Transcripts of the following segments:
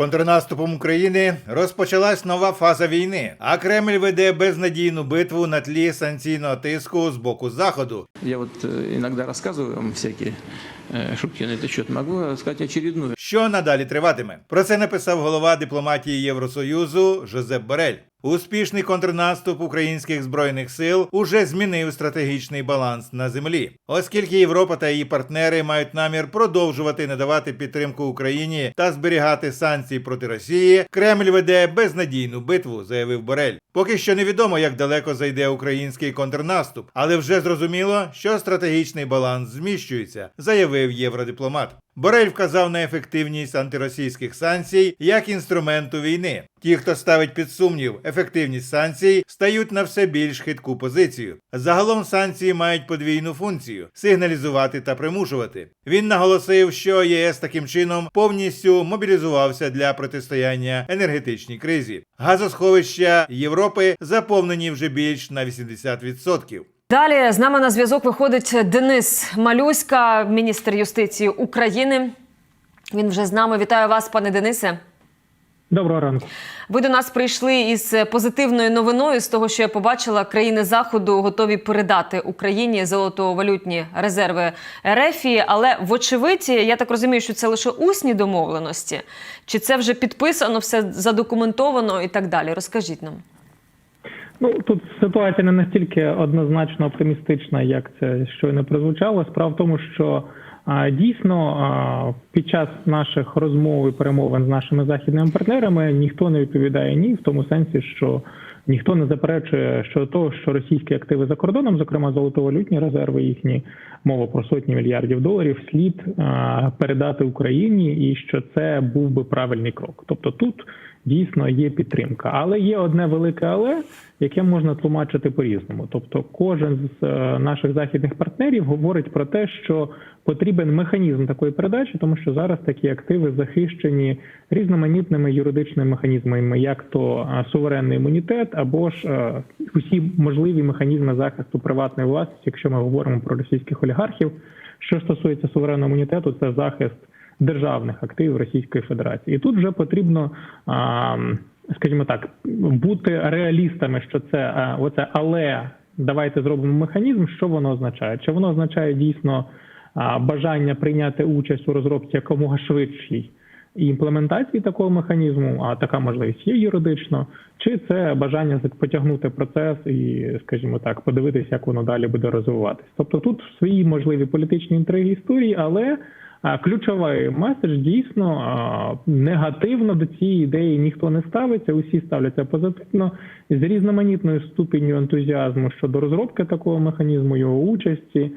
контрнаступом України розпочалась нова фаза війни, а Кремль веде безнадійну битву на тлі санкційного тиску з боку заходу. Я от іноді розказую вам всякие на этот счет. Могу сказать очередную. Що надалі триватиме? Про це написав голова дипломатії Євросоюзу Жозеп Борель. Успішний контрнаступ українських збройних сил уже змінив стратегічний баланс на землі, оскільки Європа та її партнери мають намір продовжувати надавати підтримку Україні та зберігати санкції проти Росії. Кремль веде безнадійну битву, заявив Борель. Поки що невідомо, як далеко зайде український контрнаступ, але вже зрозуміло, що стратегічний баланс зміщується, заявив євродипломат. Борель вказав на ефективність антиросійських санкцій як інструменту війни. Ті, хто ставить під сумнів ефективність санкцій, стають на все більш хитку позицію. Загалом санкції мають подвійну функцію сигналізувати та примушувати. Він наголосив, що ЄС таким чином повністю мобілізувався для протистояння енергетичній кризі. Газосховища Європи заповнені вже більш на 80%. Далі з нами на зв'язок виходить Денис Малюська, міністр юстиції України. Він вже з нами. Вітаю вас, пане Денисе. Доброго ранку. Ви до нас прийшли із позитивною новиною з того, що я побачила, країни заходу готові передати Україні золотовалютні резерви РФ. Але вочевидь, я так розумію, що це лише усні домовленості, чи це вже підписано, все задокументовано і так далі. Розкажіть нам. Ну тут ситуація не настільки однозначно оптимістична, як це щойно прозвучало. Справа в тому, що дійсно під час наших розмов і перемовин з нашими західними партнерами ніхто не відповідає ні в тому сенсі, що ніхто не заперечує щодо того, що російські активи за кордоном, зокрема золотовалютні резерви, їхні мова про сотні мільярдів доларів, слід передати Україні, і що це був би правильний крок. Тобто тут дійсно є підтримка, але є одне велике але, яке можна тлумачити по-різному. Тобто, кожен з е, наших західних партнерів говорить про те, що потрібен механізм такої передачі, тому що зараз такі активи захищені різноманітними юридичними механізмами, як то е, суверенний імунітет, або ж е, усі можливі механізми захисту приватної власності, якщо ми говоримо про російських олігархів. Що стосується суверенного імунітету, це захист державних активів Російської Федерації. І тут вже потрібно, скажімо так, бути реалістами, що це оце, але давайте зробимо механізм. Що воно означає? Чи воно означає дійсно бажання прийняти участь у розробці якомога швидшій? І імплементації такого механізму, а така можливість є юридично, чи це бажання потягнути процес і, скажімо так, подивитися, як воно далі буде розвиватись. Тобто тут свої можливі політичні інтриги історії, але ключовий меседж дійсно негативно до цієї ідеї ніхто не ставиться, усі ставляться позитивно з різноманітною ступенью ентузіазму щодо розробки такого механізму, його участі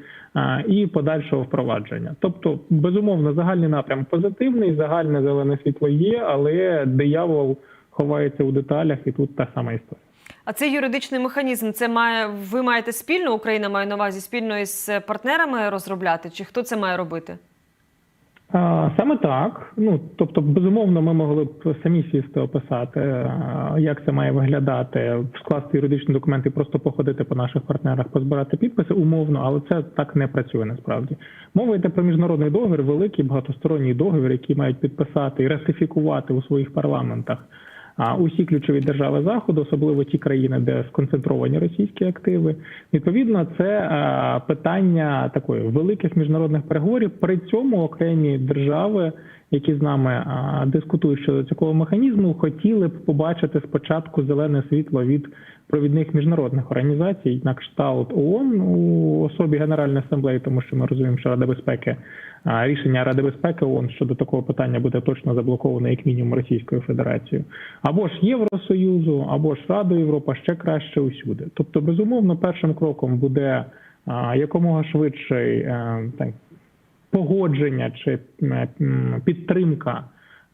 і подальшого впровадження. Тобто, безумовно, загальний напрям позитивний, загальне зелене світло є, але диявол ховається у деталях, і тут та сама історія. А цей юридичний механізм це має ви маєте спільно Україна має на увазі спільно із партнерами розробляти? Чи хто це має робити? Саме так. Ну тобто, безумовно, ми могли б самі сісти описати, як це має виглядати, скласти юридичні документи, просто походити по наших партнерах, позбирати підписи умовно, але це так не працює насправді. Мова йде про міжнародний договір, великий багатосторонній договір, який мають підписати і ратифікувати у своїх парламентах. А усі ключові держави заходу, особливо ті країни, де сконцентровані російські активи, відповідно, це е, питання такої великих міжнародних переговорів. При цьому окремі держави, які з нами е, дискутують щодо цього механізму, хотіли б побачити спочатку зелене світло від провідних міжнародних організацій, на кшталт ООН у особі Генеральної асамблеї, тому що ми розуміємо, що Рада безпеки рішення Ради безпеки ООН щодо такого питання буде точно заблоковано як мінімум Російською Федерацією, або ж Євросоюзу, або ж Раду Європа ще краще усюди. Тобто, безумовно, першим кроком буде якомога швидший е, так, погодження чи підтримка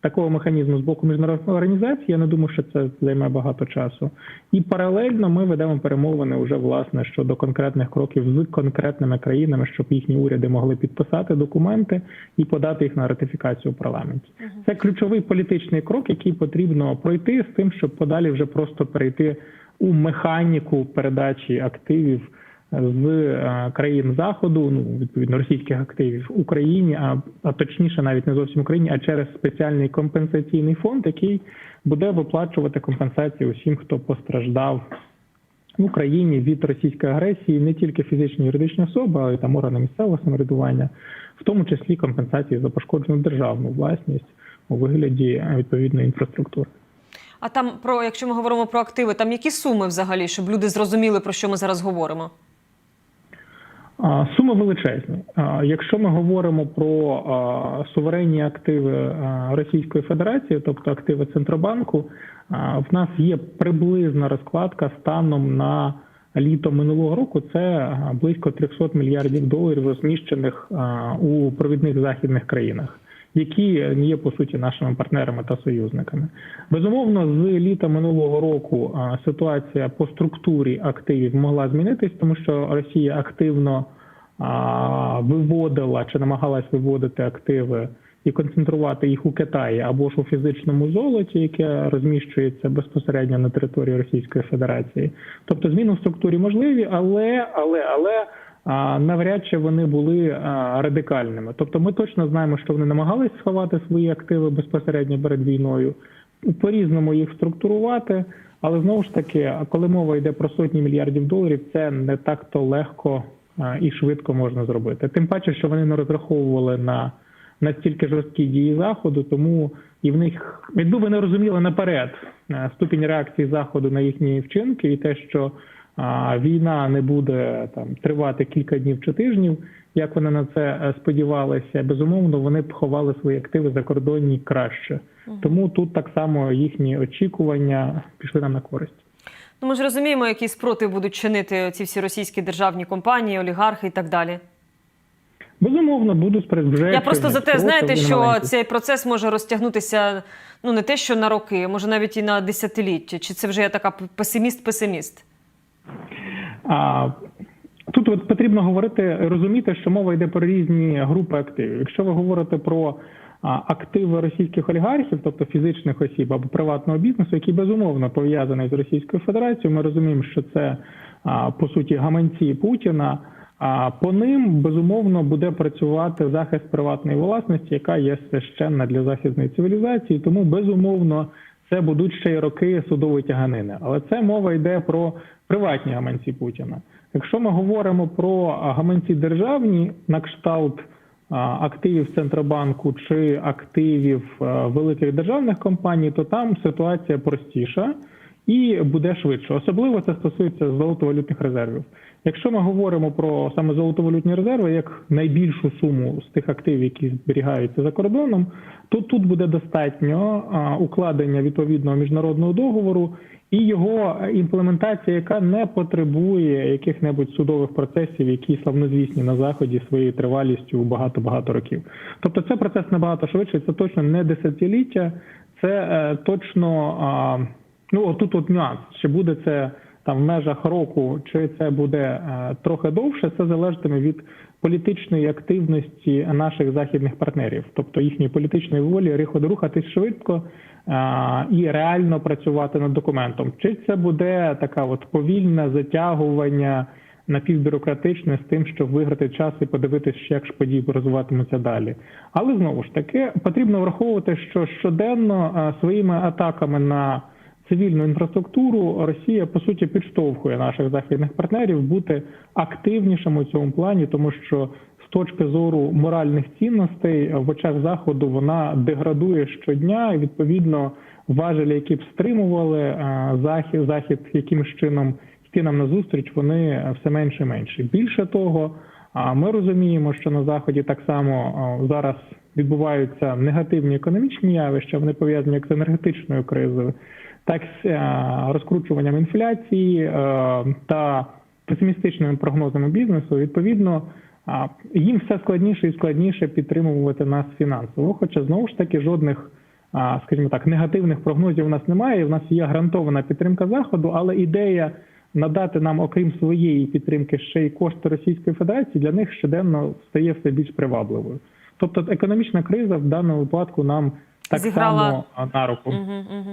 такого механізму з боку міжнародних організацій. Я не думаю, що це займе багато часу. І паралельно ми ведемо перемовини вже власне щодо конкретних кроків з конкретними країнами, щоб їхні уряди могли підписати документи і подати їх на ратифікацію в парламенті. Це ключовий політичний крок, який потрібно пройти з тим, щоб подалі вже просто перейти у механіку передачі активів з е, країн заходу, ну відповідно російських активів в Україні, а, а точніше, навіть не зовсім Україні, а через спеціальний компенсаційний фонд, який буде виплачувати компенсації усім, хто постраждав в Україні від російської агресії, не тільки фізичні юридичні особи, але й там органи місцевого самоврядування, в тому числі компенсації за пошкоджену державну власність у вигляді е, відповідної інфраструктури. А там про якщо ми говоримо про активи, там які суми взагалі, щоб люди зрозуміли про що ми зараз говоримо? А, Суми величезні. Якщо ми говоримо про суверенні активи Російської Федерації, тобто активи Центробанку, в нас є приблизна розкладка станом на літо минулого року. Це близько 300 мільярдів доларів, розміщених у провідних західних країнах. Які є по суті нашими партнерами та союзниками, безумовно, з літа минулого року ситуація по структурі активів могла змінитись, тому що Росія активно виводила чи намагалась виводити активи і концентрувати їх у Китаї або ж у фізичному золоті, яке розміщується безпосередньо на території Російської Федерації. Тобто зміни в структурі можливі, але але але навряд чи вони були радикальними. Тобто, ми точно знаємо, що вони намагались сховати свої активи безпосередньо перед війною, по різному їх структурувати. Але знову ж таки, коли мова йде про сотні мільярдів доларів, це не так то легко і швидко можна зробити. Тим паче, що вони не розраховували на настільки жорсткі дії заходу, тому і в них, якби вони розуміли наперед ступінь реакції заходу на їхні вчинки, і те, що війна не буде там тривати кілька днів чи тижнів, як вони на це е, сподівалися, безумовно, вони б ховали свої активи закордонні краще. Тому тут так само їхні очікування пішли нам на користь. Ну ми ж розуміємо, які спротив будуть чинити ці всі російські державні компанії, олігархи і так далі. Безумовно, буду вже Я просто за те, знаєте, що маленький. цей процес може розтягнутися ну не те, що на роки, може навіть і на десятиліття. Чи це вже я така песиміст-песиміст? Тут от потрібно говорити, розуміти, що мова йде про різні групи активів. Якщо ви говорите про активи російських олігархів, тобто фізичних осіб або приватного бізнесу, який безумовно пов'язаний з Російською Федерацією, ми розуміємо, що це по суті гаманці Путіна. А по ним безумовно буде працювати захист приватної власності, яка є священна для західної цивілізації. Тому безумовно це будуть ще й роки судової тяганини. Але це мова йде про приватні гаманці Путіна. Якщо ми говоримо про гаманці державні на кшталт активів Центробанку чи активів великих державних компаній, то там ситуація простіша і буде швидше. Особливо це стосується золотовалютних резервів. Якщо ми говоримо про саме золотовалютні резерви як найбільшу суму з тих активів, які зберігаються за кордоном, то тут буде достатньо укладення відповідного міжнародного договору і його імплементація, яка не потребує яких-небудь судових процесів, які славнозвісні на заході своєю тривалістю багато багато років. Тобто, це процес набагато швидше. Це точно не десятиліття, це е, точно ну отут от нюанс. Чи буде це там в межах року, чи це буде е, трохи довше, це залежатиме від політичної активності наших західних партнерів, тобто їхньої політичної волі рухатись швидко е, і реально працювати над документом. Чи це буде така от повільне затягування напівбюрократичне з тим, щоб виграти час і подивитися, як ж події розвиватимуться далі. Але знову ж таки потрібно враховувати, що щоденно е, своїми атаками на цивільну інфраструктуру Росія по суті підштовхує наших західних партнерів бути активнішим у цьому плані, тому що з точки зору моральних цінностей в очах заходу вона деградує щодня, і відповідно важелі, які б стримували е, захід, захід якимось чином йти нам на зустріч, вони все менше і менше. Більше того, ми розуміємо, що на заході так само зараз відбуваються негативні економічні явища, вони пов'язані як з енергетичною кризою, так з е, розкручуванням інфляції е, та песимістичними прогнозами бізнесу. Відповідно, їм все складніше і складніше підтримувати нас фінансово. Хоча знову ж таки жодних, скажімо так, негативних прогнозів у нас немає. У нас є гарантована підтримка заходу, але ідея надати нам, окрім своєї підтримки, ще й кошти Російської Федерації для них щоденно стає все більш привабливою. Тобто економічна криза в даному випадку нам так Зіграла- само на руку. Угу, угу.